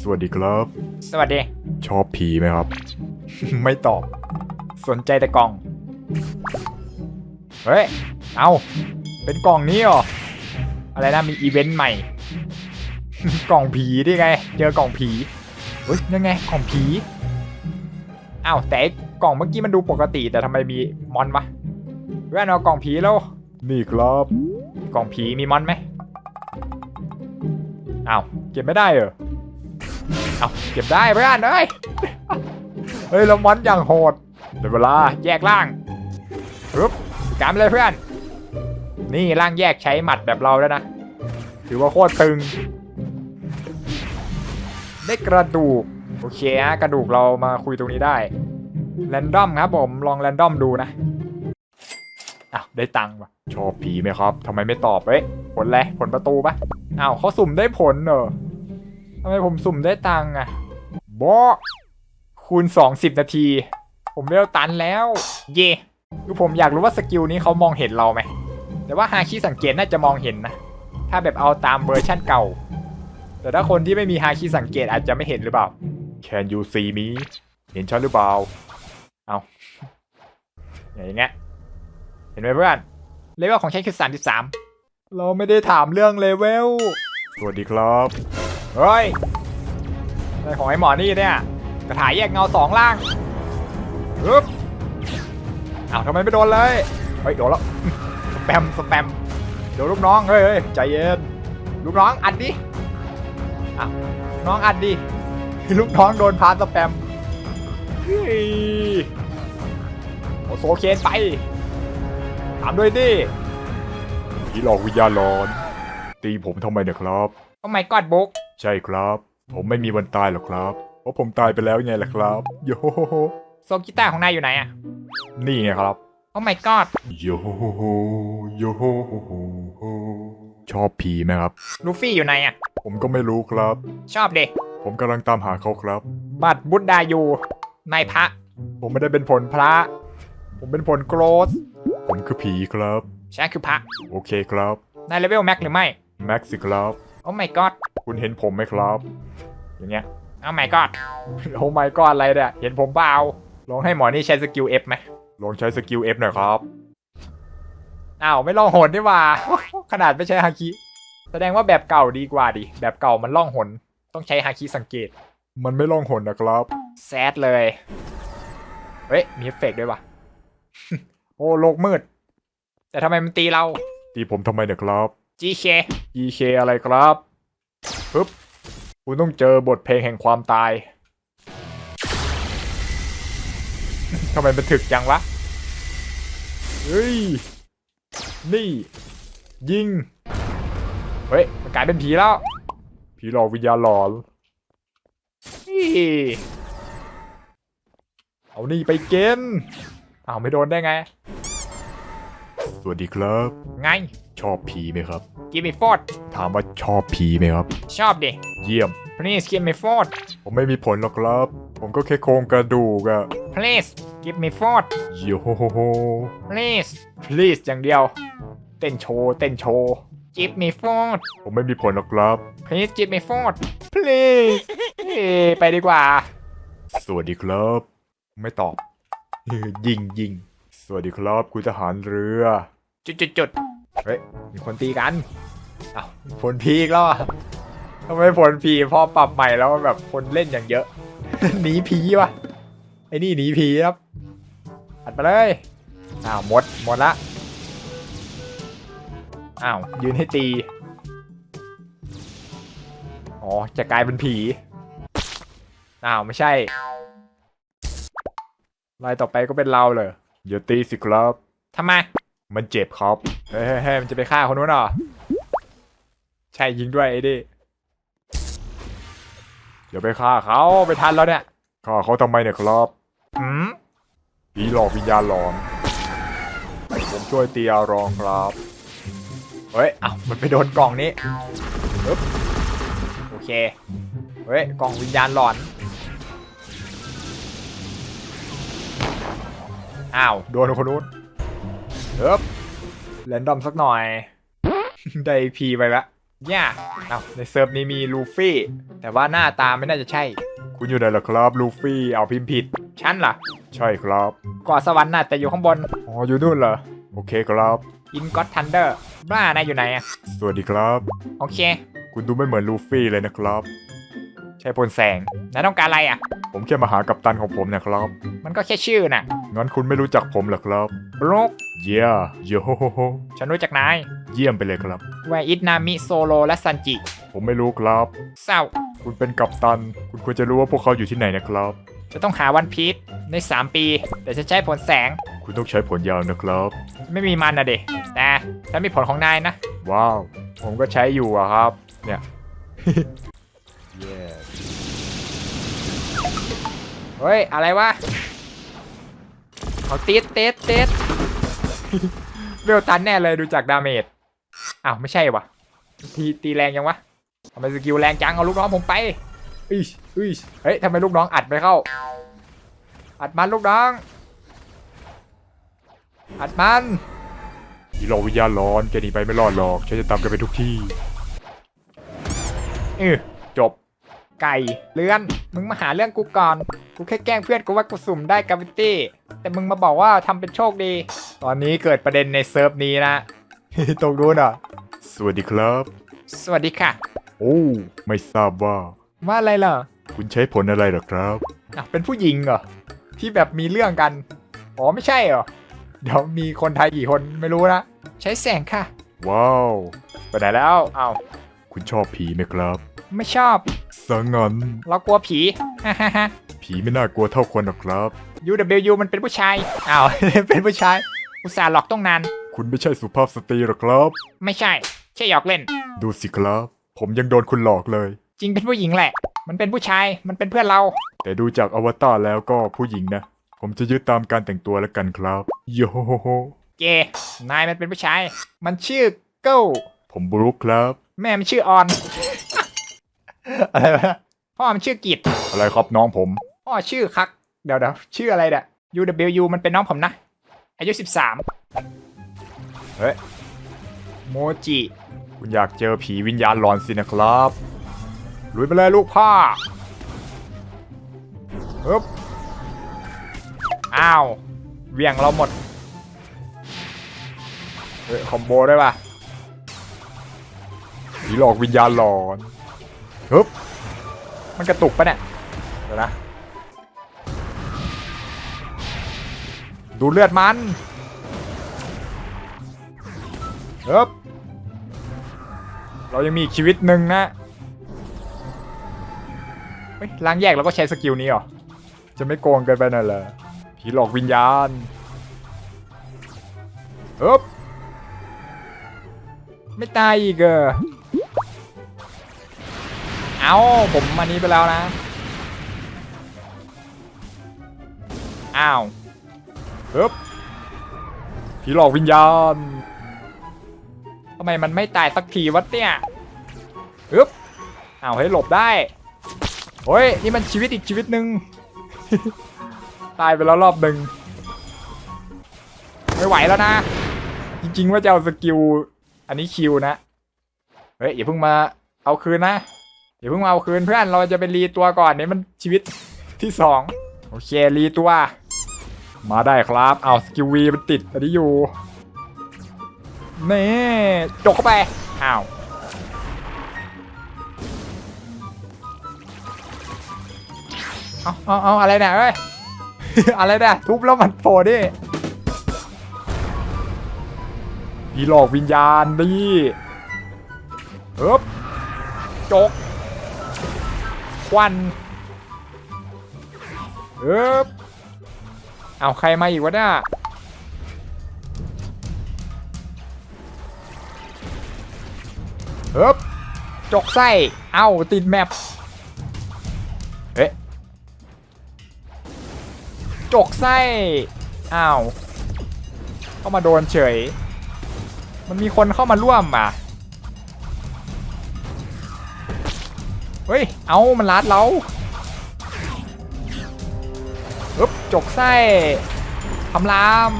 สวัสดีครับ สวัสดี ชอบผีไหมครับ ไม่ตอบ สนใจแต่กล่อง เฮ้ย เอาเป็นกล่องนี้เหรอ อะไรนะ มีอีเวนต์ใหม่ กล่องผีดิไง เจอกล่องผี เฮ้ยยังไง กล่องผีอ้าวแต่ไอ้กล่องเมื่อกี้มันดูปกติ แต่ทำไมมีมอนวะเพื่อนเอากล่องผีแล้ว นี่ครับ กล่องผีมีมอนไหมอ้าวเก็บไม่ได้เหรอ เอาเก็บได้เพื่อนเอ้ยเฮ้ยแล้วมอนอย่างโหดเดี๋ยวเวลาแยกล่างปึ๊บกามเลยเพื่อน นี่ร่างแยกใช้หมัดแบบเราแล้วนะ ถือว่าโคตรตึง ได้กระดูก โอเคฮะกระดูกเรามาคุยตรงนี้ได้ แรนดอมครับผม ลองแรนดอมดูนะอ้าวได้ตังค์ว่ะชอบผีไหมครับทำไมไม่ตอบเฮ้ยผลอะไรผลประตูปะอ้าวเขาสุ่มได้ผลเหรอ ทำไมผมสุ่มได้ตังค์อะบอคูณสองสิบนาที ผมเวลตันแล้ว เย่คือผมอยากรู้ว่าสกิลนี้เขามองเห็นเราไหม แต่ว่าฮาคิสังเกตน่าจะมองเห็นนะ ถ้าแบบเอาตามเวอร์ชั่นเก่า แต่ถ้าคนที่ไม่มีฮาคิสังเกตอาจจะไม่เห็นหรือเปล่า Can you see me เห็นฉันหรือเปล่าอย่างเงี้ย เห็นไหมเพื่อน เลเวลของฉันคือ33 เราไม่ได้ถามเรื่องเลเวล สวัสดีครับ เฮ้ยอะไรของไอ้หมอนี่เนี่ยกระถายแยกเงาสองล่างฮึบอ้าวทำไมไม่โดนเลย เฮ้ยโดนแล้ว สแปม สแปม เดี๋ยวลูกน้อง เฮ้ยเฮ้ยใจเย็น ลูกน้องอัดดิอะลูกน้องอัดดิ ลูกน้องโดนพาสแปมเฮ้ยโอโซเคนไป ตามด้วยดิผีหลอกวิญญาณหลอน ตีผมทำไมเนี่ยครับ โอ้ my god บุ๊ก ใช่ครับ ผมไม่มีวันตายหรอกครับ เพราะผมตายไปแล้วไงล่ะครับ โยโฮโฮโซกีตาร์ของนายอยู่ไหนอะนี่ไงครับ โอ้ my god โยโฮโฮโยโฮโฮโฮชอบผีไหมครับ ลูฟี่อยู่ไหนอะผมก็ไม่รู้ครับ ชอบเด็ผมกำลังตามหาเขาครับ บัตรบุตรดายูนายพระ ผมไม่ได้เป็นผลพระ ผมเป็นผลโกรธผมคือผีครับ ฉันคือพระ โอเคครับ นายเลเวลแม็กหรือไม่ แม็กซิครับ โอ้ my god คุณเห็นผมไหมครับ อย่างเงี้ยโอ้ my god โอ้ my god อะไรเนี่ยเห็นผมเปล่าลองให้หมอนี่ใช้สกิล F ไหมลองใช้สกิล F หน่อยครับอ้าวไม่ล่องหนนี่หว่า ขนาดไม่ใช้ฮาคิ แสดงว่าแบบเก่าดีกว่าดิแบบเก่ามันล่องหน ต้องใช้ฮาคิสังเกต มันไม่ล่องหนนะครับแซดเลยเฮ้ยมีเอฟเฟกต์ด้วยว่ะโอ้โลกมืด แต่ทำไมมันตีเรา ตีผมทำไมเนี่ยครับ GK EK อะไรครับ ปึ๊บคุณต้องเจอบทเพลงแห่งความตาย ทำไมมันถึกจังวะ เฮ้ย นี่ ยิง เฮ้ย มันกลายเป็นผีแล้ว ผีหลอกวิญญาณหลอนอี้เอานี่ไปเกณฑ์อ้าวไม่โดนได้ไง สวัสดีครับ ไง ชอบผีไหมครับ give me four ถามว่าชอบผีไหมครับ ชอบดิเยี่ยม please give me four ผมไม่มีผลหรอกครับ ผมก็แค่โครงกระดูกอะ please give me four โยโฮโฮโฮ please please อย่างเดียว เต้นโชว์เต้นโชว์ give me four ผมไม่มีผลหรอกครับ please give me four please เอ้ยไปดีกว่า สวัสดีครับ ไม่ตอบ ยิงยิง สวัสดีครับคุณทหารเรือ จุดจุดจุดเฮ้ย มีคนตีกันอ้าวผลพีอีกแล้วอะทำไมผลพีพอปรับใหม่แล้วแบบคนเล่นอย่างเยอะ หนีผีวะไอ้นี่หนีผีครับ อัดไปเลย อ้าวหมดหมดละ อ้าวยืนให้ตี อ๋อจะกลายเป็นผี อ้าวไม่ใช่รายต่อไปก็เป็นเราเลย อย่าตีสิครับทำไม มันเจ็บครับเฮ้ยเฮ้ยเฮ้ยมันจะไปฆ่าคนนู้นเหรอ ใช่ยิงด้วยไอ้ดิอย่าไปฆ่าเขาเอาไปทันแล้วเนี่ยฆ่าเขาทำไมเนี่ยครับหืมผีหลอกวิญญาณหลอน ผมช่วยตีอารองครับ เฮ้ย เอ้า มันไปโดนกล่องนี้ปึ๊บโอเค เฮ้ย กล่องวิญญาณหลอน อ้าว โดนคนนู้นเอ๊บแรนดอมสักหน่อย ได้พีไปละย่าเอาในเซิร์ฟนี้มีลูฟี่ แต่ว่าหน้าตาไม่น่าจะใช่ คุณอยู่ไหนล่ะครับลูฟี่เอาพิมพ์ผิดฉันล่ะ ใช่ครับเกาะสวรรค์น่ะแต่อยู่ข้างบน อ๋อ อยู่นู่นเหรอ โอเคครับ อินก็ t ทันเดอร์ บ้านายอยู่ไหนอะสวัสดีครับ โอเค คุณดูไม่เหมือนลูฟี่เลยนะครับ ใช้พลแสงนายต้องการอะไรอะผมแค่มาหากัปตันของผมนะครับ มันก็แค่ชื่อน่ะ งั้นคุณไม่รู้จักผมเหรอครับบรูคเยี่ยโยโฮโฮโฮฉันรู้จักนาย เยี่ยมไปเลยครับ แวร์อิตนามิโซโลและซันจิ ผมไม่รู้ครับ เศร้า คุณเป็นกัปตัน คุณควรจะรู้ว่าพวกเขาอยู่ที่ไหนนะครับ จะต้องหาวันพีชใน 3 ปี แต่ฉันใช้ผลแสง คุณต้องใช้ผลยาวนะครับ ไม่มีมันนะเด็แต่ฉันมีผลของนายนะ ว้าว ผมก็ใช้อยู่อะครับ เนี่ย yes เฮ้ย อะไรวะ เอาตีดเตดเตดเวลตันแน่เลยดูจากดาเมจอ้าวไม่ใช่วะตีตีแรงยังวะทำไมสกิลแรงจังเอาลูกน้องผมไปอุ้ยอุ้ยเฮ้ยทำไมลูกน้องอัดไปเข้า อัดมันลูกน้อง อัดมันอีหลอกวิญญาณร้อนแกหนีไปไม่รอดหรอกฉันจะตามแกันไปทุกที่เออจบ ไก่เลื่อน มึงมาหาเรื่องกูก่อน กูแค่แกล้งเพื่อนกูว่ากูสุ่มได้กราวิตี้ แต่มึงมาบอกว่าทำเป็นโชคดี ตอนนี้เกิดประเด็นในเซิร์ฟนี้นะตรงนู้นอะ สวัสดีครับ สวัสดีค่ะ โอ้ ไม่ทราบว่า ว่าอะไรเหรอ คุณใช้ผลอะไรเหรอครับอะเป็นผู้หญิงเหรอ ที่แบบมีเรื่องกัน อ๋อไม่ใช่เหรอ เดี๋ยวมีคนไทยกี่คนไม่รู้นะ ใช้แสงค่ะ ว้าว ไปไหนแล้วอ้าวคุณชอบผีไหมครับ ไม่ชอบ สังงันเรากลัวผีฮ่าฮ่าฮ่า ผีไม่น่ากลัวเท่าคนหรอกครับ UW มันเป็นผู้ชายอ้าว เป็นผู้ชาย อุตส่าห์หลอกต้องนาน คุณไม่ใช่สุภาพสตรีหรอกครับ ไม่ใช่แค่หยอกเล่น ดูสิครับ ผมยังโดนคุณหลอกเลย จริงเป็นผู้หญิงแหละ มันเป็นผู้ชาย มันเป็นเพื่อนเรา แต่ดูจากอวตารแล้วก็ผู้หญิงนะ ผมจะยึดตามการแต่งตัวแล้วกันครับโยโฮโฮโฮเกนายมันเป็นผู้ชาย มันชื่อเก้าผมบรูคครับ แม่มันชื่อออน อะไรวะพ่อมันชื่อกิจอะไรครับน้องผมพ่อชื่อคัก เดี๋ยวเดี๋ยวชื่ออะไรเนี่ย UW มันเป็นน้องผมนะ อายุ 13 เฮ้ย โมจิ คุณอยากเจอผีวิญญาณหลอนสินะครับ ลุยไปเลยลูกพ่อฮึบอ้าวเหวี่ยงเราหมด เฮ้ยคอมโบได้ป่ะผีหลอกวิญญาณหลอน ฮึบมันกระตุกปะเนี่ย เดี๋ยวนะ ดูเลือดมันฮึบเรายังมีชีวิตหนึ่งนะเฮ้ยล้างแยกเราก็ใช้สกิลนี้เหรอ จะไม่โกงเกินไปหน่อยเหรอผีหลอกวิญญาณฮึบไม่ตายอีกเหรอ เอาผมมานี้ไปแล้วนะ อ้าวฮึบผีหลอกวิญญาณทำไมมันไม่ตายสักทีวะเนี่ยฮึบอ้าวเฮ้หลบได้เฮ้ยนี่มันชีวิตอีกชีวิตหนึ่งตายไปแล้วรอบหนึ่งไม่ไหวแล้วนะ จริงๆว่าจะเอาสกิลอันนี้คิวนะ เฮ้ยอย่าเพิ่งมาเอาคืนนะ อย่าเพิ่งเอาคืนเพื่อนเราจะไปรีตัวก่อนเนี่ยมันชีวิตที่สองโอเครีตัว มาได้ครับเอาสกิลวีมันติดอันนี้อยู่นี่จกเข้าไปอ้าวเอาเอาเอาอะไรเนี่ยเอ้ยอะไรเนี่ยทุบแล้วมันโผล่ดิผีหลอกวิญญาณดิเอ๊บจก ควันเอ๊บเอาใครมาอีกวะเนี่ยเอ๊บจกไส้ เอา ติดแมปเอ๊ะจกไส้ อ้าว เข้ามาโดนเฉย มันมีคนเข้ามาร่วมอะ เฮ้ย เอามันลัดเราอึ๊บจกไส้คำราม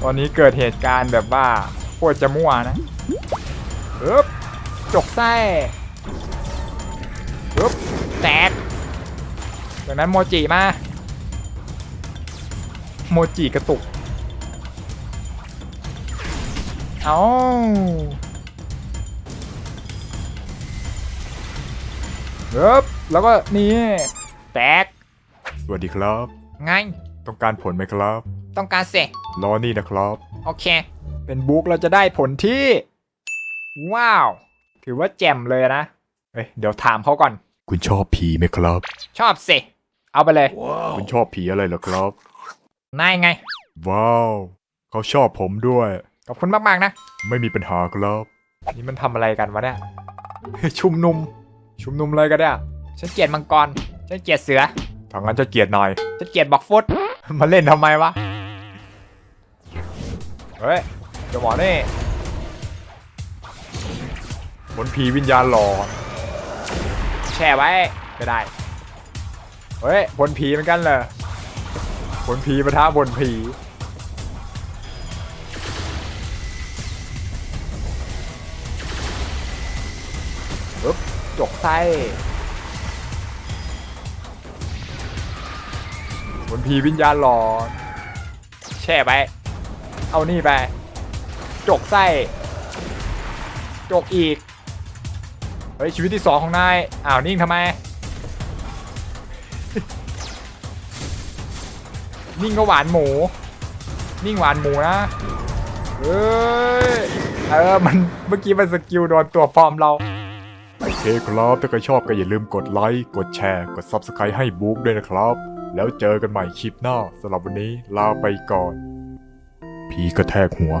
ตอนนี้เกิดเหตุการณ์แบบว่าโคตรจะมั่วนะอึ๊บจกไส้ปึ๊บแตกจากนั้นโมจิมา โมจิกระตุก เอา ปึ๊บแล้วก็นี่แตกสวัสดีครับ ไง ต้องการผลไหมครับ ต้องการเสรอนี่นะครับ โอเค เป็นบุ๊กเราจะได้ผลที่ ว้าว ถือว่าแจ่มเลยนะ เอ้ยเดี๋ยวถามเขาก่อน คุณชอบผีไหมครับ ชอบสิเอาไปเลย คุณชอบผีอะไรเหรอครับ นายไง ว้าว เขาชอบผมด้วย ขอบคุณมาก ๆ นะ ไม่มีปัญหาครับ นี่มันทำอะไรกันวะเนี่ย ชุมนุม ชุมนุมเลยกันเนี่ยฉันเกลียดมังกร ฉันเกลียดเสือทางนั้นจะเกลียดนายฉันเกลียดบอกฟุต มาเล่นทำไมวะ เฮ้ยเดี๋ยวหมอนี่ผลผีวิญญาณหลอนแช่ไว้ก็ได้ เฮ้ยผลผีเหมือนกันเลยผลผีปะทะบนผี จกไส้ผลผีวิญญาณหลอนแช่ไป เอานี่ไป จกไส้ จกอีก เฮ้ย ชีวิตที่สองของนาย อ้าวนิ่งทำไม นิ่งก็หวานหมู นิ่งหวานหมูนะเอ้ย เออ มัน เมื่อกี้มันสกิลโดนตัวปลอมเรา เคครับ ถ้าใครชอบก็อย่าลืมกดไลค์ กดแชร์ กด Subscribe ให้บุ๊กด้วยนะครับ แล้วเจอกันใหม่คลิปหน้าสำหรับวันนี้ลาไปก่อน ผีกระแทกหัว